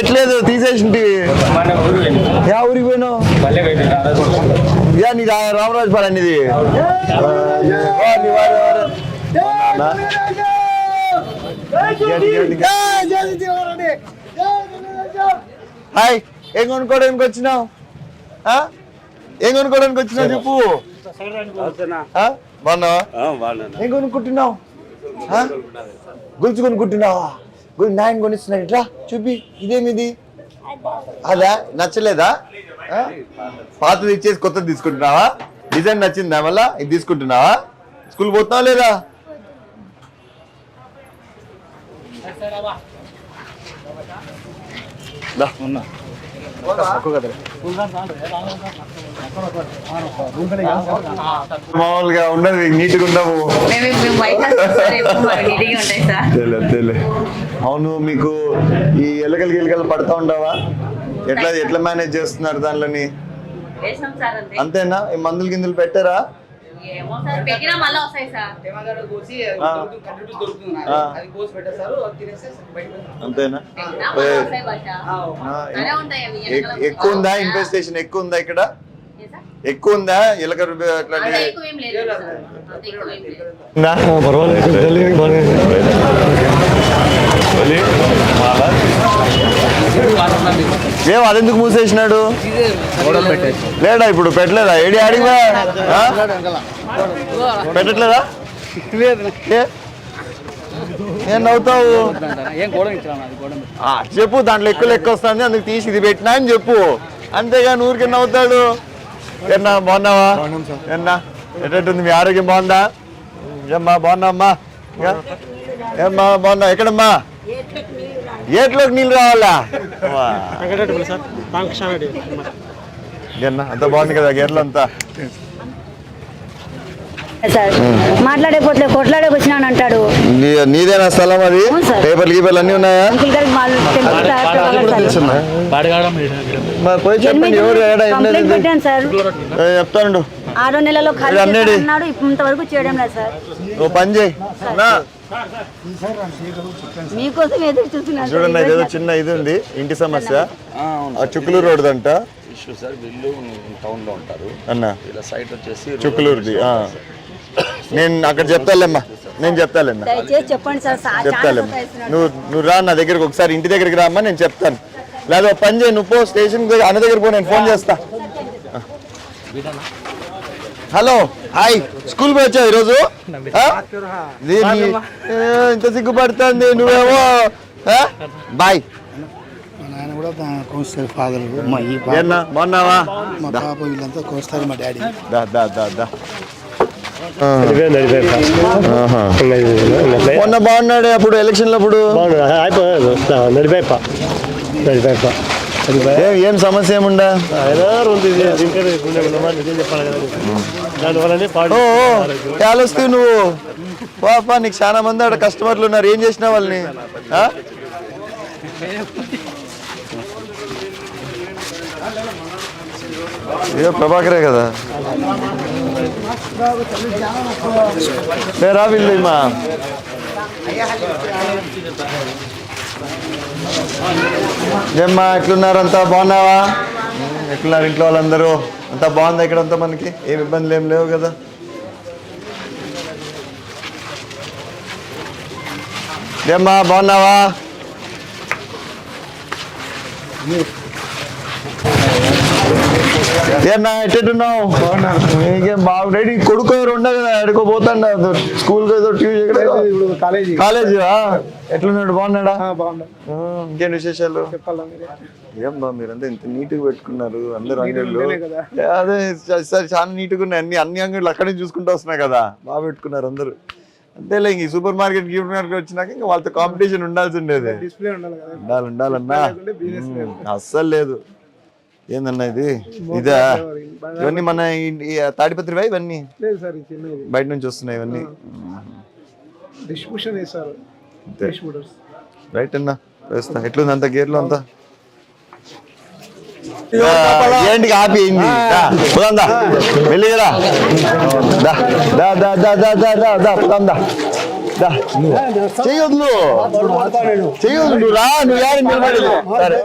ఎట్లేదు తీసేసింది. యా ఊరికి పోయినావు. యా నీది రామరాజు పాల అనేది హాయ్ ఏం కొనుక్కోడానికి వచ్చినావు? ఏం కొనుక్కోడానికి వచ్చినావు చెప్పు. బాగున్నావా? ఏం కొనుక్కుంటున్నావు? గుల్చుకొని కుట్టినావా నాయన కొనిస్తున్నాడు ఇట్లా చూపి. ఇదేమిది? అదా? నచ్చలేదా? పాతది ఇచ్చేసి కొత్తది తీసుకుంటున్నావా? డిజైన్ నచ్చిందా మళ్ళా? ఇది తీసుకుంటున్నావా? స్కూల్ పోతున్నావా లేదా? దా. మామూలుగా ఉండదు నీట్గా ఉండవు అవును మీకు ఈ ఎలకలు గిలకలు పడతా ఉండవా? ఎట్లా ఎట్లా మేనేజ్ చేస్తున్నారు దానిలోని? అంతేనా? ఈ మందులు గిందులు పెట్టారా? అంతేనా? ఎక్కువ ఉందా? ఇన్వెస్టేషన్ ఎక్కువ ఉందా ఇక్కడ? ఎక్కువ ఉందా? ఎలకరు ఏం అదెందుకు మూసేసినాడు? లేడా ఇప్పుడు? పెట్టలేదా? ఏడి ఆడిగా పెట్టట్లేదా? నేను నవ్వుతావు? చెప్పు దాంట్లో ఎక్కువ లెక్క వస్తుంది అందుకు తీసి ఇది పెట్టినా అని చెప్పు. అంతేగాని ఊరికే నవ్వుతాడు. ఎన్నా బాగున్నావా? ఎన్నా ఎట్టంటుంది మీ ఆరోగ్యం బాగుందా? ఏమ్మా బాగున్నామ్మా? ఏమ్మా బాగున్నా ఎక్కడమ్మా? ఏట్లోకి నీళ్ళు రావాలా? వా. ఎన్నా అంత బాగుంది కదా గేర్లు అంతా. సార్ మాట్లాడకపోతే కొట్లాడే వచ్చినాను అంటాడు నీదేనా స్థలం అది? పేపర్లు గీపర్లు అన్ని ఉన్నాయా? చెప్పండి ఎవరు చెప్తాను ఆరో నెలలో ఇంతవరకు చేయడం లేదు సార్. ఓ పని చూడండి ఏదో చిన్న ఇది ఉంది. ఇంటి సమస్య. చుక్కులూరు రోడ్ అంట ఇష్యూ సార్ వీళ్ళు ఉంటారు. అన్న. ఇలా సైట్ వచ్చేసి నేను అక్కడ చెప్తాలేమ్మా నేను చెప్తాలేమ్మా దయచేసి చెప్పండి సార్ సా- చాలా చెప్తాలేమ్మా సతాయిస్తున్నాడు. నువ్వు నువ్వు రా నా దగ్గరికి ఒకసారి ఇంటి దగ్గరికి రామ్మా నేను చెప్తాను. లేదా ఒక పని చేయి నువ్వు పో స్టేషన్ అన్న దగ్గర పో నేను ఫోన్ చేస్తా. హలో హాయ్ స్కూల్ పోయి వచ్చావు ఈరోజు? ఆ? దీన్ని- ఏ, ఇంత సిగ్గుపడుతుంది నువ్వేమో? బాయ్. మా నాయన కూడా కౌన్సిలర్ ఫాదర్ మా ఈ పాప ఏన్నా బాగున్నావా? మా పాప వీళ్ళంతా కోస్తారు మా డాడీ. దా దా దా దా. మొన్న బాగున్నాడే అప్పుడు ఎలక్షన్ అప్పుడు? నడిపేప నడిపేప ఏం- సమస్య ఏముండా చాలొస్తే నువ్వు? పాప నీకు చాలా మంది ఆడ కస్టమర్లు ఉన్నారు. ఏం చేసిన వాళ్ళని? ఇదో ఏ ప్రభాకరే కదా. పేరా వీళ్ళు మా ఏమ్మా ఎట్లున్నారు అంతా? బాగున్నావా? ఎట్లున్నారు ఇంట్లో వాళ్ళందరూ? అంతా బాగుందా ఇక్కడ అంతా మనకి? ఏమి ఇబ్బందులు ఏం లేవు కదా. ఏమ్మా బాగున్నావా? ఏమన్నా ఎట్టున్నావు నీకేం బాగుండేది కొడుకు ఎవరు ఉండవు కదా ఎడుకో పోతాండ స్కూల్ ఏదో ట్యూషన్ కాలేజీ. కాలేజీ ఎట్లున్నాడు? బాగున్నాడా? ఇంకేం విశేషాలు? ఏం బా మీరంతా ఇంత నీట్గా పెట్టుకున్నారు. అందరు అంగళ్ళు. అదే సరే చాలా నీట్గా ఉన్నాయి. అన్ని అన్ని అంగళ్ళు అక్కడే చూసుకుంటూ వస్తున్నాయి కదా. బాగా పెట్టుకున్నారు అందరూ. అంతేలే ఇంక సూపర్ మార్కెట్ గీపర్ మార్కెట్ వచ్చినాక ఇంకా వాళ్ళతో కాంపిటీషన్ ఉండాల్సి ఉండేది. ఉండాలి ఉండాలన్నా. అస్సలు లేదు. ఏందన్నా ఇది? ఇదా? ఇవన్నీ మన తాడిపత్రివా ఇవన్నీ? లేదు సార్ బయట నుంచి వస్తున్నాయి ఇవన్నీ? డిస్ట్రిబ్యూషన్ రైట్ అన్నా వేస్తా. ఎట్లుంది అంత గేర్లు అంతా? ఏంటి ఆపి అయింది దా, పోదాం దా. వెళ్ళి కదా దా దా దా దా దా దా. దా దా పోదాం దా దా. చెయ్యొద్దు చెయ్యొద్దు నువ్వు రా నువ్వు యాడ నిలబడలేదు సరే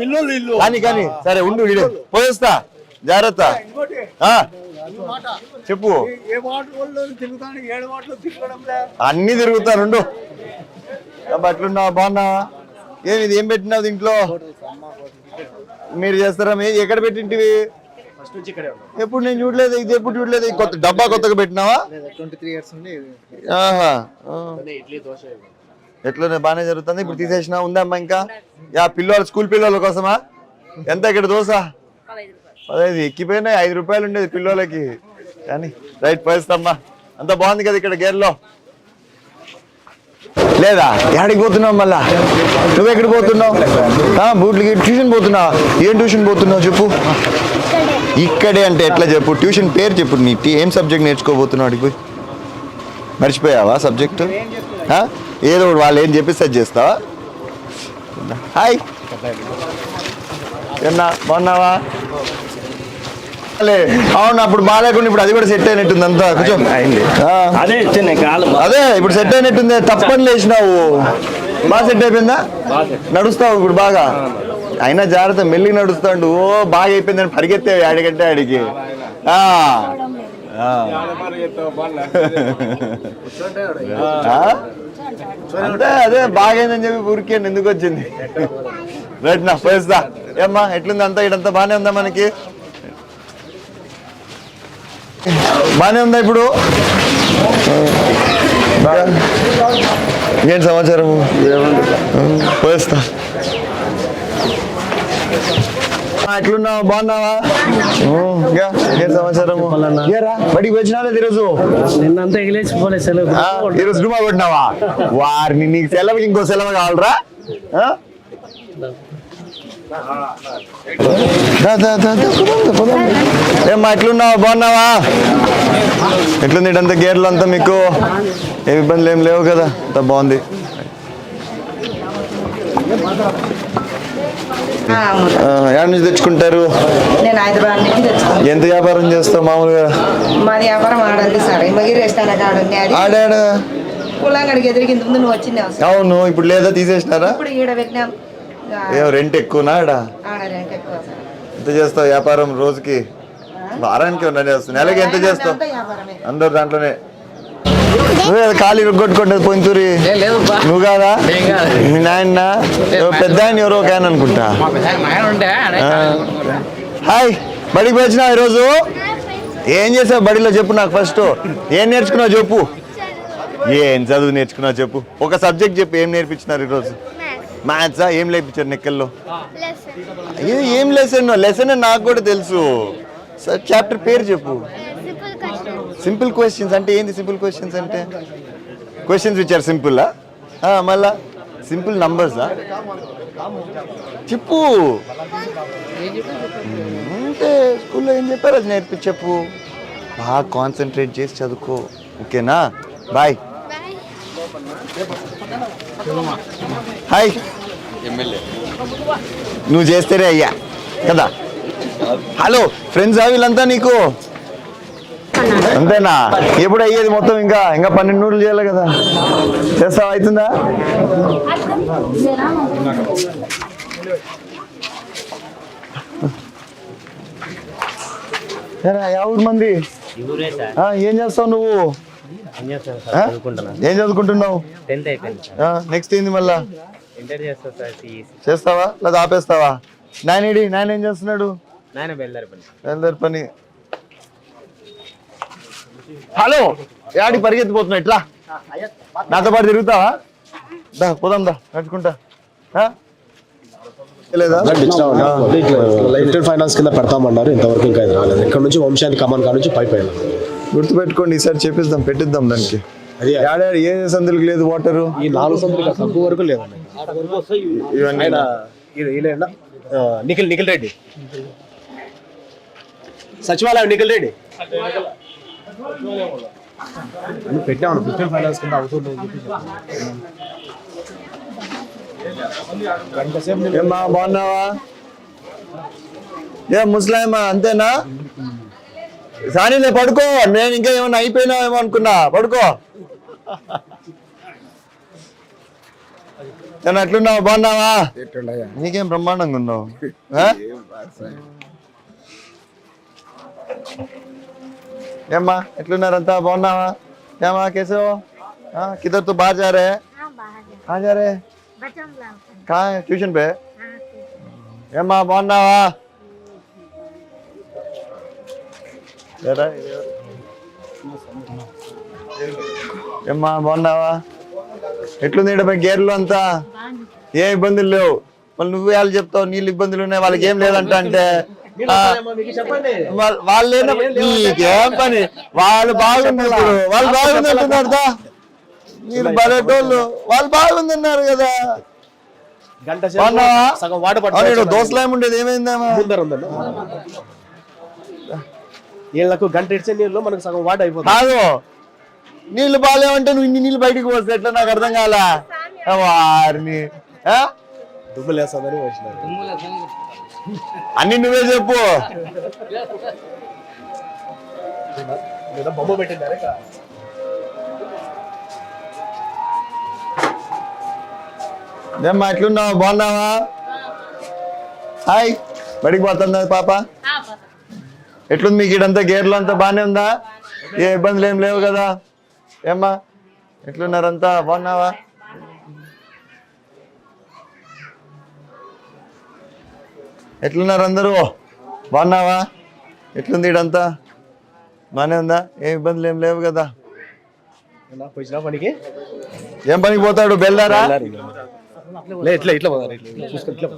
పిల్లలు ఇల్లు. కానీ కానీ సరే ఉండు వీడు పోయేస్తా. జాగ్రత్త. చెప్పు. అన్ని తిరుగుతాను ఉండు. బట్లున్నావా బాగున్నావా ఏమి ఇది ఏం పెట్టినావు దీంట్లో? మీరు చేస్తారా మీ ఎక్కడ పెట్టింటివి? ఎప్పుడు నేను చూడలేదు ఇది ఎప్పుడు చూడలేదు ఇది కొత్త డబ్బా కొత్తగా పెట్టినావా? ట్వంటీ త్రీ ఇయర్స్ నుండి ఆహా ఆ. ఎట్లనే బాగానే జరుగుతుంది ఇప్పుడు తీసేసినా ఉందమ్మా ఇంకా? యా పిల్లలు స్కూల్ పిల్లల కోసమా? ఎంత ఇక్కడ దోశ? పదహైదు ఎక్కిపోయినాయి ఐదు రూపాయలు ఉండేది పిల్లలకి. కానీ రైట్ పోయిస్తామ్మా అంత బాగుంది కదా ఇక్కడ గేర్లో. లేదా? ఎక్కడికి పోతున్నావు మళ్ళా? నువ్వు ఎక్కడికి పోతున్నావు? ఆ, బూట్లకి ట్యూషన్ పోతున్నావు? ఏం ట్యూషన్ పోతున్నావు చెప్పు. ఇక్కడే అంటే ఎట్లా చెప్పు? ట్యూషన్ పేరు చెప్పు నీ ఏం సబ్జెక్ట్ నేర్చుకోబోతున్నావు అడిగి పోయి మర్చిపోయావా సబ్జెక్టు? ఏదో ఒకటి వాళ్ళు ఏం చెప్పిస్తే అది చేస్తావా? హాయ్. ఏమన్నా బాగున్నావా? అవును అప్పుడు బాగాలేకుండా ఇప్పుడు అది కూడా సెట్ అయినట్టుంది అంతా. కొంచెం. అదే అదే ఇప్పుడు సెట్ అయినట్టుంది తప్పని లేచినావు. బాగా సెట్ అయిపోయిందా? నడుస్తావు ఇప్పుడు బాగా. అయినా జాగ్రత్త మెల్లి నడుస్తాడు. ఓ బాగా అయిపోయిందని పరిగెత్తావు ఆడికంటే ఆడికి? అంతే అదే బాగైందని చెప్పి ఊరికే ఎందుకు వచ్చింది? రైట్ నా పోయిస్తా ఏమ్మా ఎట్లుంది అంతా? ఇడంతా బాగానే ఉందా మనకి? బాగానే ఉందా ఇప్పుడు? ఇంకేంటి సమాచారం పోయిస్తా. ఎట్లున్నావు బాగున్నావా? ఏం సమాచారం? ఏరా బడికి వచ్చినా లేదు ఈరోజు? నిన్నంతా ఎగిలేసిపోలే సెలవు. ఆ, ఈరోజు డుమా కొట్టినావా? వారిని నీకు సెలవుకి ఇంకో సెలవు కావాలరా. ఏమ్మా ఎట్లున్నావా? బాగున్నావా? ఎట్లుంది ఇటంతా గేర్లు అంతా మీకు? ఏ ఇబ్బందులు ఏం లేవు కదా అంత బాగుంది. ఆ, ఎక్కడి నుంచి తెచ్చుకుంటారు? ఎంత వ్యాపారం చేస్తావు మామూలుగా? మాది వ్యాపారం సార్. ఆడండి ముందు నువ్వు వచ్చినావు సార్ అవును ఇప్పుడు లేదా తీసేసినారా? ఇప్పుడు ఈడ పెట్టినాం. ఏం రెంట్ ఎక్కువనా ఆడ? ఆడ ఎక్కువ సార్. ఎంత చేస్తావు వ్యాపారం రోజుకి? వారానికి ఉన్న చేస్తావు నెలకి ఎంత చేస్తావు? అందరు దాంట్లోనే నువ్వే ఖాళీ కొట్టుకుంటది బా నువ్వు కాదా. మీ నాయన? పెద్ద ఆయన ఎవరో ఒక ఆయన అనుకుంటా. హాయ్ బడికి వచ్చినా ఈరోజు? ఏం చేసావు బడిలో చెప్పు నాకు ఫస్ట్ ఏం నేర్చుకున్నావు చెప్పు. ఏం చదువు నేర్చుకున్నావు చెప్పు. ఒక సబ్జెక్ట్ చెప్పు ఏం నేర్పించినారు ఈరోజు? మ్యాథ్సా ఏం నేర్పించారు నెక్కల్లో? అయ్యో ఏం లెసన్ లెసన్ నాకు కూడా తెలుసు. చాప్టర్ పేరు చెప్పు. సింపుల్ క్వశ్చన్స్ అంటే ఏంది సింపుల్ క్వశ్చన్స్ అంటే? క్వశ్చన్స్ విచ్ ఆర్ సింపుల్ మళ్ళా సింపుల్ నంబర్సా చెప్పు. అంటే స్కూల్లో ఏం చెప్పారు? అది నేర్పించి చెప్పు బాగా కాన్సన్ట్రేట్ చేసి చదువుకో. ఓకేనా? బాయ్ హాయ్ నువ్వు చేస్తేనే అయ్యా. కదా? హలో ఫ్రెండ్స్ వీళ్ళంతా నీకు? అంతేనా? ఎప్పుడు అయ్యేది మొత్తం ఇంకా? ఇంకా పన్నెండు నూరులు చేయాలి కదా. చేస్తావా? అవుతుందా? ఏరా, యా ఊరు మంది? ఏం చేస్తావు నువ్వు? ఏం చదువుకుంటున్నావు? నెక్స్ట్ ఏంది మళ్ళా? చేస్తావా? లేదా ఆపేస్తావా? నాయనేడి నాయన ఏం చేస్తున్నాడు? నాయన బయలుదేరి పని హలో యాడి పరిగెత్తిపోతున్నా ఇట్లా? నాతో పాటు తిరుగుతావా? దా పోదాం దా నడుచుకుంటా. ఆ? లేదా? లిమిటెడ్ ఫైనాన్స్ కింద పెడతామన్నారు ఇంతవరకు ఇంకా ఇది రాలేదు. ఇక్కడ నుంచి వంశానికి కమాన్ కాడ నుంచి పైప్ వెళ్ళాం గుర్తుపెట్టుకోండి ఈసారి చెప్పిద్దాం పెట్టిద్దాం దానికి. అది ఏ సందులకు లేదు వాటరు? ఈ నాలుగు వరకు ఇవన్నీ? ఆ, నిఖిల్ నిఖిల్ రెడ్డి. సచివాలయం నిఖిల్ రెడ్డి. అన్ని పెట్టాము లిమిటెడ్ ఫైనాన్స్ కింద అవసరం లేదు అని చెప్పి చెప్పాను. గంట సేపు నేను ఏమ్మా బాగున్నావా? ఏ ముస్లామా అంతేనా? సారీలే పడుకో నేను ఇంకా ఏమన్నా అయిపోయినావేమో అనుకున్నా. పడుకో. నేను అట్లున్నావు? బాగున్నావా? నీకేం బ్రహ్మాండంగా ఉన్నావు ఏమ్మా ఎట్లున్నారంతా బాగున్నావా ఏమా కేశవ किधर तो बाहर जा रहे हैं कहाँ जा रहे हैं कहाँ है ट्यूशन पे ఏమ్మా బాగున్నావా ఏరా, ఎవరు? ఏమ్మా బాగున్నావా ఎట్లుంది ఈడ గేర్లు అంతా ఏ ఇబ్బందులు లేవు మళ్ళీ నువ్వు వాళ్ళు చెప్తావు నీళ్ళు ఇబ్బందులు ఉన్నాయి వాళ్ళకి ఏం లేదంట అంటే ఆ, వాళ్ళ- వాళ్ళు ఏం పని? వాళ్ళు బాగుంది వాళ్ళు బాగుంది అంటున్నారు దా. మీరు బలేటోళ్ళు. వాళ్ళు బాగుందన్నారు కదా. గంట? సగం ఏముండేది ముందర ఉందండి. వీళ్ళకు గంట ఇచ్చే నీళ్ళు మనకు సగం వాటర్ అయిపోతుంది. కాదు. నీళ్ళు బాగాలేమంటే నువ్వు ఇన్ని నీళ్ళు బయటికి పోస్తే ఎట్లా? నాకు అర్థం కాల? వారిని. వచ్చినారు. అన్ని నువ్వే చెప్పు. బొమ్మ ఏమ్మా ఎట్లున్నావు? బాగున్నావా? హాయ్. బడికి పోతుందా పాప? ఎట్లుంది మీకు ఇడంతా గేర్లు అంతా బాగానే ఉందా? ఏ ఇబ్బందులు ఏం లేవు కదా? ఏమ్మా ఎట్లున్నారంతా బాగున్నావా? ఎట్లున్నారు అందరూ? బాగున్నావా? ఎట్లుంది ఇడంతా బాగానే ఉందా? ఏ ఇబ్బందులు ఏం లేవు కదా? పనికి? ఏం పనికి పోతాడు? బెల్లారా? ఇట్లా ఇట్లా ఇట్లా.